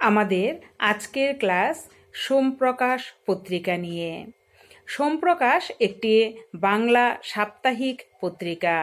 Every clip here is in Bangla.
আমাদের আজকের ক্লাস সোমপ্রকাশ পত্রিকা নিয়ে। সোমপ্রকাশ একটি বাংলা সাপ্তাহিক পত্রিকা।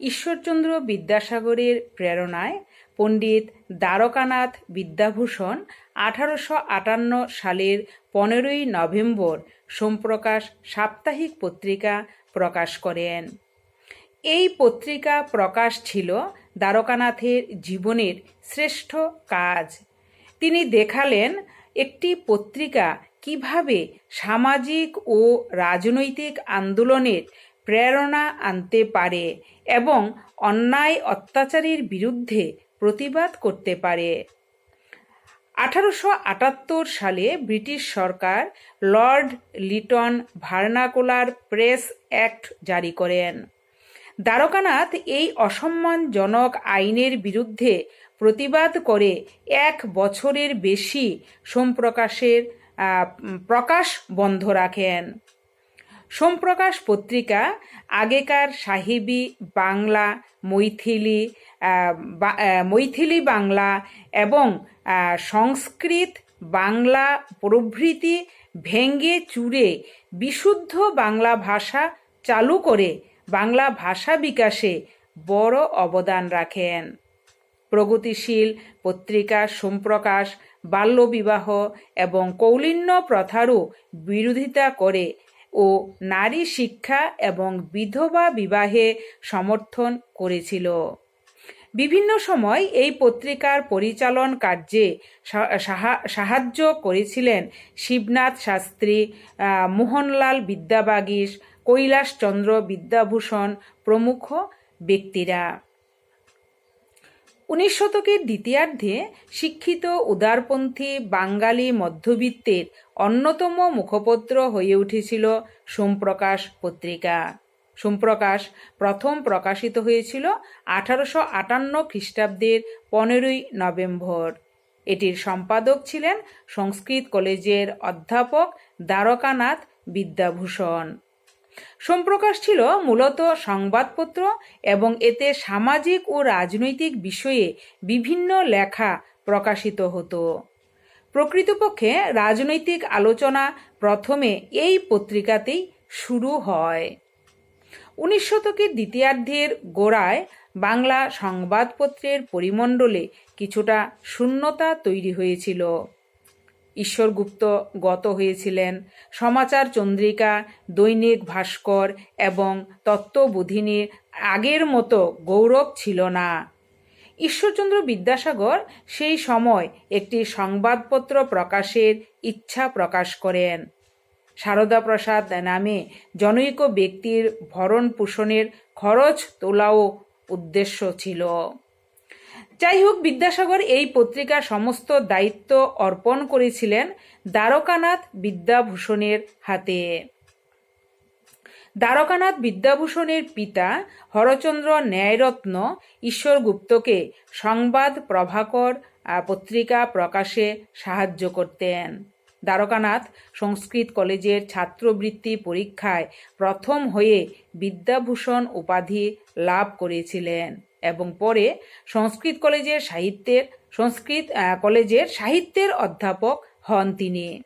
ঈশ্বরচন্দ্র বিদ্যাসাগরের প্রেরণায় পণ্ডিত দ্বারকানাথ বিদ্যাভূষণ আঠারোশো আটান্ন সালের পনেরোই নভেম্বর সোমপ্রকাশ সাপ্তাহিক পত্রিকা প্রকাশ করেন। এই পত্রিকা প্রকাশ ছিল দ্বারকানাথের জীবনের শ্রেষ্ঠ কাজ। তিনি দেখালেন একটি পত্রিকা কীভাবে সামাজিক ও রাজনৈতিক আন্দোলনের প্রেরণা আনতে পারে এবং অন্যায় অত্যাচারের বিরুদ্ধে প্রতিবাদ করতে পারে। আঠারোশো আটাত্তর সালে ব্রিটিশ সরকার lord Lytton vernacular press act জারি করেন। দ্বারকানাথ এই অসম্মানজনক আইনের বিরুদ্ধে প্রতিবাদ করে এক বছরের বেশি সোমপ্রকাশের প্রকাশ বন্ধ রাখেন। সোমপ্রকাশ পত্রিকা আগেকার সাহেবি বাংলা, মৈথিলি মৈথিলি বাংলা এবং সংস্কৃত বাংলা প্রভৃতি ভেঙ্গে চুরে বিশুদ্ধ বাংলা ভাষা চালু করে বাংলা ভাষা বিকাশে বড় অবদান রাখেন। প্রগতিশীল, পত্রিকা, সোমপ্রকাশ, বাল্যবিবাহ এবং কৌলিন্য প্রথারও বিরোধিতা করে ও নারী শিক্ষা এবং বিধবা বিবাহে সমর্থন করেছিল। বিভিন্ন সময় এই পত্রিকার পরিচালন কার্যে সাহায্য করেছিলেন শিবনাথ শাস্ত্রী মোহনলাল বিদ্যাবাগীশ কৈলাসচন্দ্র বিদ্যাভূষণ প্রমুখ ব্যক্তিরা। উনিশ শতকের দ্বিতীয়ার্ধে শিক্ষিত উদারপন্থী বাঙালি মধ্যবিত্তের অন্যতম মুখপত্র হয়ে উঠেছিল সোমপ্রকাশ পত্রিকা। সোমপ্রকাশ প্রথম প্রকাশিত হয়েছিল আঠারোশো আটান্ন খ্রিস্টাব্দের পনেরোই নভেম্বর। এটির সম্পাদক ছিলেন সংস্কৃত কলেজের অধ্যাপক দ্বারকানাথ বিদ্যাভূষণ। সোমপ্রকাশ ছিল মূলত সংবাদপত্র এবং এতে সামাজিক ও রাজনৈতিক বিষয়ে বিভিন্ন লেখা প্রকাশিত হতো। প্রকৃতপক্ষে রাজনৈতিক আলোচনা প্রথমে এই পত্রিকাতেই শুরু হয়। উনিশ শতকের দ্বিতীয়ার্ধের গোড়ায় বাংলা সংবাদপত্রের পরিমণ্ডলে কিছুটা শূন্যতা তৈরি হয়েছিল। ঈশ্বরগুপ্ত গত হয়েছিলেন। সমাচার চন্দ্রিকা, দৈনিক ভাস্কর এবং তত্ত্ববোধিনীর আগের মতো গৌরব ছিল না। ঈশ্বরচন্দ্র বিদ্যাসাগর সেই সময় একটি সংবাদপত্র প্রকাশের ইচ্ছা প্রকাশ করেন। সারদা প্রসাদ নামে জনৈক ব্যক্তির ভরণ পোষণের খরচ তোলাও উদ্দেশ্য ছিল। যাই হোক বিদ্যাসাগর এই পত্রিকার সমস্ত দায়িত্ব অর্পণ করেছিলেন দ্বারকানাথ বিদ্যাভূষণের হাতে। দ্বারকানাথ বিদ্যাভূষণের পিতা হরচন্দ্র ন্যায়রত্ন ঈশ্বরগুপ্তকে সংবাদ প্রভাকর পত্রিকা প্রকাশে সাহায্য করতেন। দ্বারকানাথ সংস্কৃত কলেজের ছাত্রবৃত্তি পরীক্ষায় প্রথম হয়ে বিদ্যাভূষণ উপাধি লাভ করেছিলেন। এবং পরে সংস্কৃত কলেজের সাহিত্যের, সংস্কৃত কলেজের সাহিত্যের অধ্যাপক হন তিনি।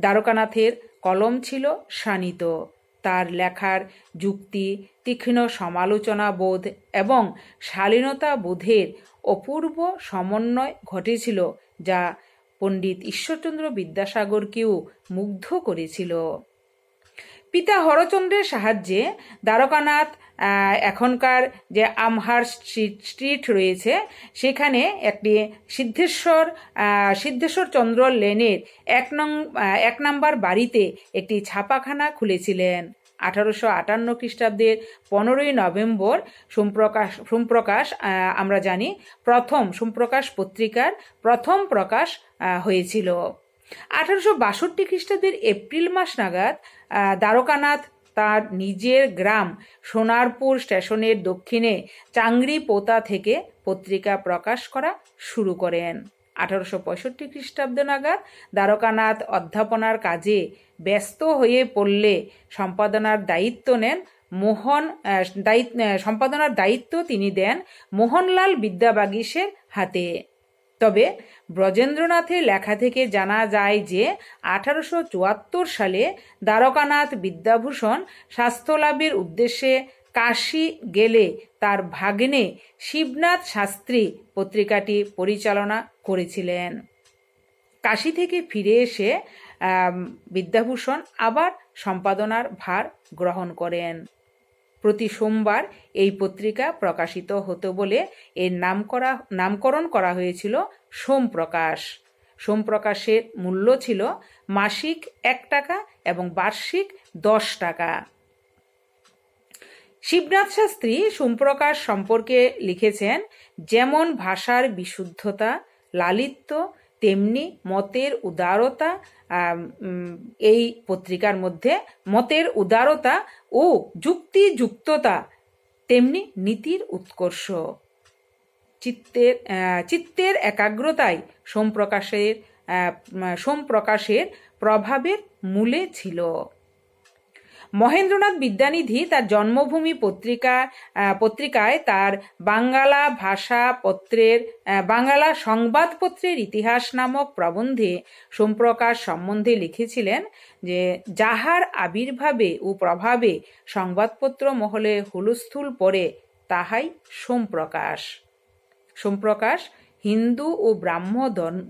দ্বারকানাথের কলম ছিল শানিত। তার লেখার যুক্তি, তীক্ষ্ণ সমালোচনা বোধ এবং শালীনতা বোধের অপূর্ব সমন্বয় ঘটেছিল, যা পণ্ডিত ঈশ্বরচন্দ্র বিদ্যাসাগরকেও মুগ্ধ করেছিল। পিতা হরচন্দ্রের সাহায্যে দ্বারকানাথ এখনকার যে আমহার স্ট্রিট রয়েছে, সেখানে একটি সিদ্ধেশ্বর সিদ্ধেশ্বর চন্দ্র লেনের এক নং এক নম্বর বাড়িতে একটি ছাপাখানা খুলেছিলেন। আঠারোশো আটান্ন খ্রিস্টাব্দের পনেরোই নভেম্বর সোমপ্রকাশ সোমপ্রকাশ আমরা জানি প্রথম সোমপ্রকাশ পত্রিকার প্রথম প্রকাশ হয়েছিল। আঠারোশো বাষট্টি খ্রিস্টাব্দের এপ্রিল মাস নাগাদ দ্বারকানাথ তার নিজের গ্রাম সোনারপুর স্টেশনের দক্ষিণে চাংরি পোতা থেকে পত্রিকা প্রকাশ করা শুরু করেন। আঠারোশো পঁয়ষট্টি খ্রিস্টাব্দ নাগাদ দ্বারকানাথ অধ্যাপনার কাজে ব্যস্ত হয়ে পড়লে সম্পাদনার দায়িত্ব নেন মোহন দায়িত্ব সম্পাদনার দায়িত্ব তিনি দেন মোহনলাল বিদ্যাবাগীশের হাতে। তবে ব্রজেন্দ্রনাথের লেখা থেকে জানা যায় যে আঠারোশো চুয়াত্তর সালে দ্বারকানাথ বিদ্যাভূষণ স্বাস্থ্যলাভের উদ্দেশ্যে কাশী গেলে তার ভাগ্নে শিবনাথ শাস্ত্রী পত্রিকাটি পরিচালনা করেছিলেন। কাশী থেকে ফিরে এসে বিদ্যাভূষণ আবার সম্পাদনার ভার গ্রহণ করেন। প্রতি সোমবার এই পত্রিকা প্রকাশিত হতো বলে এর নাম করা নামকরণ করা হয়েছিল সোমপ্রকাশ। সোমপ্রকাশের মূল্য ছিল মাসিক এক টাকা এবং বার্ষিক দশ টাকা। শিবনাথ শাস্ত্রী সোমপ্রকাশ সম্পর্কে লিখেছেন, যেমন ভাষার বিশুদ্ধতা, লালিত্য তেমনি মতের উদারতা এই পত্রিকার মধ্যে মতের উদারতা ও যুক্তিযুক্ততা, তেমনি নীতির উৎকর্ষ। চিত্তের চিত্তের একাগ্রতাই সোমপ্রকাশের সোমপ্রকাশের প্রভাবের মূলে ছিল। মহেন্দ্রনাথ বিদ্যানিধি তার জন্মভূমি পত্রিকা পত্রিকায় তার বাঙ্গালা ভাষা পত্রের বাঙ্গালা সংবাদপত্রের ইতিহাস নামক প্রবন্ধে সোমপ্রকাশ সম্বন্ধে লিখেছিলেন যে, যাহার আবির্ভাবে ও প্রভাবে সংবাদপত্র মহলে হুলস্থুল পড়ে, তাহাই সোমপ্রকাশ। সোমপ্রকাশ হিন্দু ও ব্রাহ্ম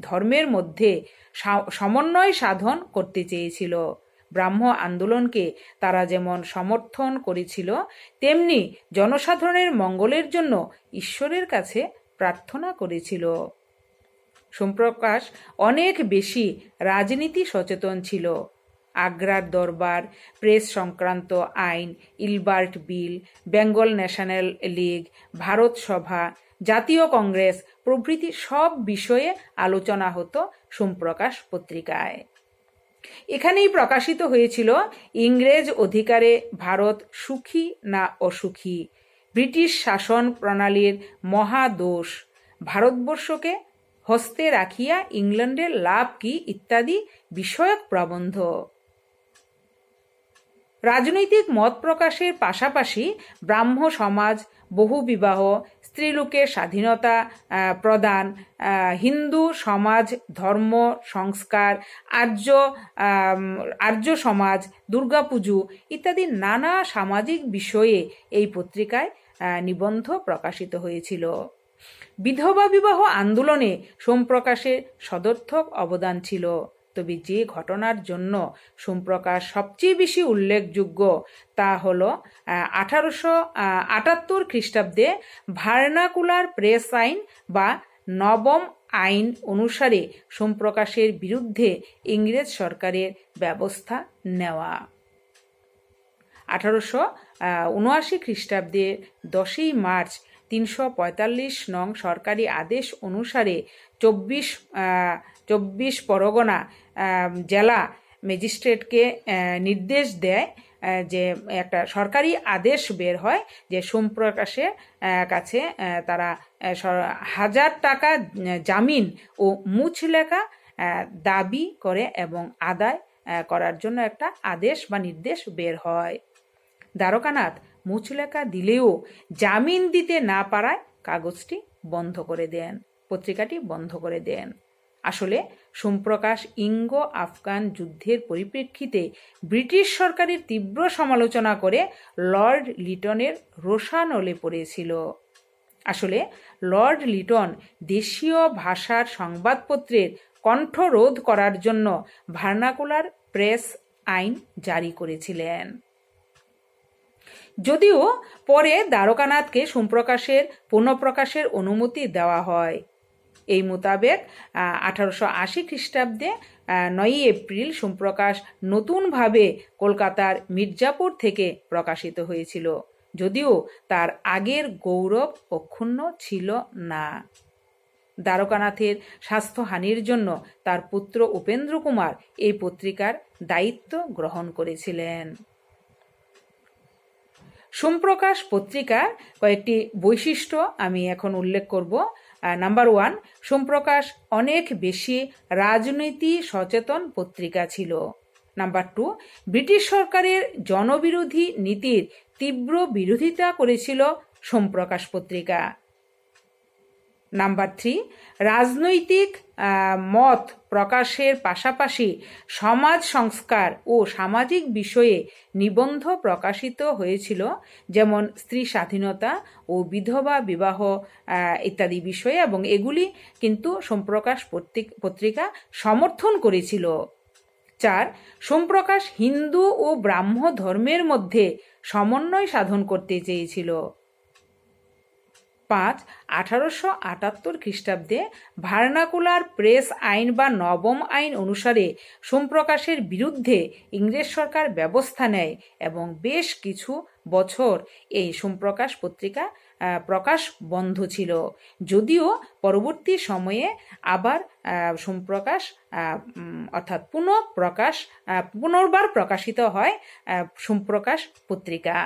ধর্মের মধ্যে সমন্বয় সাধন করতে চেয়েছিল। ব্রাহ্ম আন্দোলনকে তারা যেমন সমর্থন করেছিল, তেমনি জনসাধারণের মঙ্গলের জন্য ঈশ্বরের কাছে প্রার্থনা করেছিল। সোমপ্রকাশ অনেক বেশি রাজনীতি সচেতন ছিল। আগ্রার দরবার, প্রেস সংক্রান্ত আইন, Ilbert bill, Bengal national league, Bharat Sabha, জাতীয় কংগ্রেস প্রভৃতি সব বিষয়ে আলোচনা হতো সোমপ্রকাশ পত্রিকায়। এখানেই প্রকাশিত হয়েছিল, ইংরেজ অধিকারে ভারত সুখী না অসুখী? ব্রিটিশ শাসন প্রণালীর মহাদোষ ভারতবর্ষকে হস্তে রাখিয়া ইংল্যান্ডের লাভ কি ইত্যাদি বিষয়ক প্রবন্ধ। রাজনৈতিক মত প্রকাশের পাশাপাশি ব্রাহ্ম সমাজ বহুবিবাহ স্ত্রীলোকের স্বাধীনতা প্রদান হিন্দু সমাজ, ধর্ম, সংস্কার, আর্য আর্য সমাজ, দুর্গাপুজো ইত্যাদি নানা সামাজিক বিষয়ে এই পত্রিকায় নিবন্ধ প্রকাশিত হয়েছিল। বিধবা বিবাহ আন্দোলনে সোমপ্রকাশের সদর্থক অবদান ছিল। তবে যে ঘটনার জন্য সোমপ্রকাশ সবচেয়ে বেশি উল্লেখযোগ্য তা হল আঠারোশো আটাত্তর খ্রিস্টাব্দে ভার্নাকুলার প্রেস আইন বা নবম আইন অনুসারে সোমপ্রকাশের বিরুদ্ধে ইংরেজ সরকারের ব্যবস্থা নেওয়া। আঠারোশো উনআশি খ্রিস্টাব্দে দশই মার্চ তিনশো পঁয়তাল্লিশ নং সরকারি আদেশ অনুসারে চব্বিশ চব্বিশ পরগনা জেলা ম্যাজিস্ট্রেটকে নির্দেশ দেয় যে একটা সরকারি আদেশ বের হয় যে সোমপ্রকাশের কাছে তারা হাজার টাকা জামিন ও মুচলেখা দাবি করে এবং আদায় করার জন্য একটা আদেশ বা নির্দেশ বের হয়। দ্বারকানাথ মুচলেখা দিলেও জামিন দিতে না পারায় কাগজটি বন্ধ করে দেন, পত্রিকাটি বন্ধ করে দেন। আসলে সোমপ্রকাশ ইঙ্গ আফগান যুদ্ধের পরিপ্রেক্ষিতে ব্রিটিশ সরকারের তীব্র সমালোচনা করে লর্ড লিটনের রোষানলে পড়েছিল। আসলে লর্ড লিটন দেশীয় ভাষার সংবাদপত্রের কণ্ঠরোধ করার জন্য ভার্নাকুলার প্রেস আইন জারি করেছিলেন। যদিও পরে দ্বারকানাথকে সোমপ্রকাশের, পুনঃপ্রকাশের অনুমতি দেওয়া হয়। এই মোতাবেক আঠারোশো আশি খ্রিস্টাব্দে নয়ই এপ্রিল সোমপ্রকাশ নতুনভাবে কলকাতার মির্জাপুর থেকে প্রকাশিত হয়েছিল। যদিও তার আগের গৌরব অক্ষুণ্ণ ছিল না। দ্বারকানাথের স্বাস্থ্যহানির জন্য তার পুত্র উপেন্দ্র কুমার এই পত্রিকার দায়িত্ব গ্রহণ করেছিলেন। সোমপ্রকাশ পত্রিকার কয়েকটি বৈশিষ্ট্য আমি এখন উল্লেখ করব। নাম্বার ওয়ান সোমপ্রকাশ অনেক বেশি রাজনীতি সচেতন পত্রিকা ছিল। নাম্বার টু ব্রিটিশ সরকারের জনবিরোধী নীতির তীব্র বিরোধিতা করেছিল সোমপ্রকাশ পত্রিকা। নাম্বার থ্রি, রাজনৈতিক মত প্রকাশের পাশাপাশি সমাজ সংস্কার ও সামাজিক বিষয়ে নিবন্ধ প্রকাশিত হয়েছিল, যেমন স্ত্রী স্বাধীনতা ও বিধবা বিবাহ ইত্যাদি বিষয়ে, এবং এগুলি কিন্তু সোমপ্রকাশ পত্রিক- সমর্থন করেছিল। চার, সোমপ্রকাশ হিন্দু ও ব্রাহ্ম ধর্মের মধ্যে সমন্বয় সাধন করতে চেয়েছিল। পাঁচ আঠারোশো আটাত্তর খ্রিস্টাব্দে ভার্নাকুলার প্রেস আইন বা নবম আইন অনুসারে সোমপ্রকাশের বিরুদ্ধে ইংরেজ সরকার ব্যবস্থা নেয় এবং বেশ কিছু বছর এই সোমপ্রকাশ পত্রিকা প্রকাশ বন্ধ ছিল। যদিও পরবর্তী সময়ে আবার সোমপ্রকাশ অর্থাৎ পুনঃ প্রকাশ পুনর্বার প্রকাশিত হয় সোমপ্রকাশ পত্রিকা।